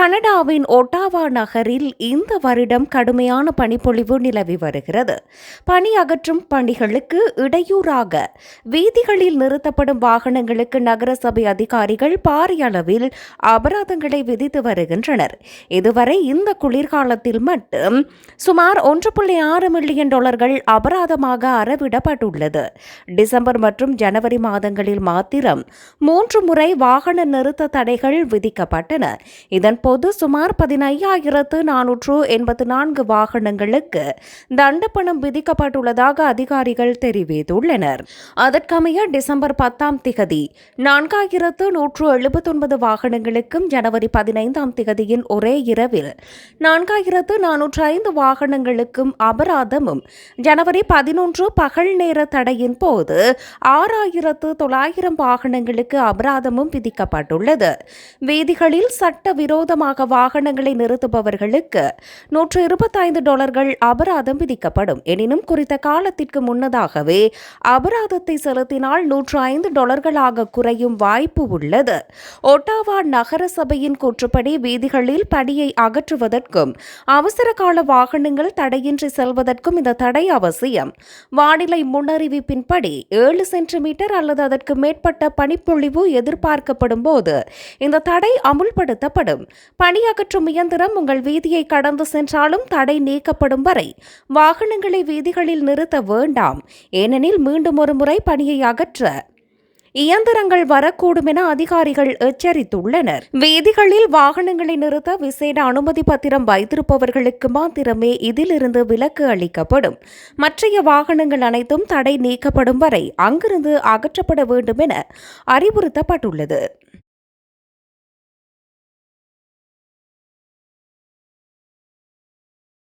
கனடாவின் ஒட்டாவா நகரில் இந்த வருடம் கடுமையான பனிப்பொழிவு நிலவி வருகிறது. பனி அகற்றும் பணிகளுக்கு இடையூறாக வீதிகளில் நிறுத்தப்படும் வாகனங்களுக்கு நகரசபை அதிகாரிகள் பாரிய அளவில் அபராதங்களை விதித்து வருகின்றனர். இதுவரை இந்த குளிர்காலத்தில் மட்டும் சுமார் ஒன்று புள்ளி ஆறு மில்லியன் டாலர்கள் அபராதமாக அறவிடப்பட்டுள்ளது. டிசம்பர் மற்றும் ஜனவரி மாதங்களில் மாத்திரம் மூன்று முறை வாகன நிறுத்த தடைகள் விதிக்கப்பட்டன. இதன் தற்போது சுமார் பதினையாயிரத்து நானூற்று எண்பத்து நான்கு வாகனங்களுக்கு தண்டப்பணம் விதிக்கப்பட்டுள்ளதாக அதிகாரிகள் தெரிவித்துள்ளனர். அதற்கமைய டிசம்பர் பத்தாம் திகதி நான்காயிரத்து நூற்று எழுபத்தொன்பது வாகனங்களுக்கும் ஜனவரி பதினைந்தாம் திகதியின் ஒரே இரவில் நான்காயிரத்து நானூற்று ஐந்து வாகனங்களுக்கும் அபராதமும் ஜனவரி பதினொன்று பகல் நேர தடையின் போது ஆறாயிரத்து தொள்ளாயிரம் வாகனங்களுக்கு அபராதமும் விதிக்கப்பட்டுள்ளது. வீதிகளில் சட்ட விரோதமாக வாகனங்களை நிறுத்துபவர்களுக்கு நூற்று இருபத்தைந்து டாலர்கள் அபராதம் விதிக்கப்படும். எனினும் குறித்த காலத்திற்கு முன்னதாகவே அபராதத்தை செலுத்தினால் நூற்று ஐந்து டாலர்களாக குறையும் வாய்ப்பு உள்ளது. ஒட்டாவா நகர சபையின் கூற்றுப்படி வீதிகளில் படியை அகற்றுவதற்கும் அவசர கால வாகனங்கள் தடையின்றி செல்வதற்கும் இந்த தடை அவசியம். வானிலை முன்னறிவிப்பின்படி ஏழு சென்டிமீட்டர் அல்லது அதற்கு மேற்பட்ட பனிப்பொழிவு எதிர்பார்க்கப்படும் போது இந்த தடை அமுல்படுத்தப்படும். பணியகற்றும் இயந்திரம் உங்கள் வீதியை கடந்து சென்றாலும் தடை நீக்கப்படும் வரை வாகனங்களை வீதிகளில் நிறுத்த வேண்டாம். ஏனெனில் மீண்டும் ஒரு முறை பணியை அகற்ற இயந்திரங்கள் வரக்கூடும் என அதிகாரிகள் எச்சரித்துள்ளனர். வீதிகளில் வாகனங்களை நிறுத்த விசேட அனுமதி பத்திரம் வைத்திருப்பவர்களுக்கு மாத்திரமே இதிலிருந்து விலக்கு அளிக்கப்படும். மற்றைய வாகனங்கள் அனைத்தும் தடை நீக்கப்படும் வரை அங்கிருந்து அகற்றப்பட வேண்டும் என அறிவுறுத்தப்பட்டுள்ளது.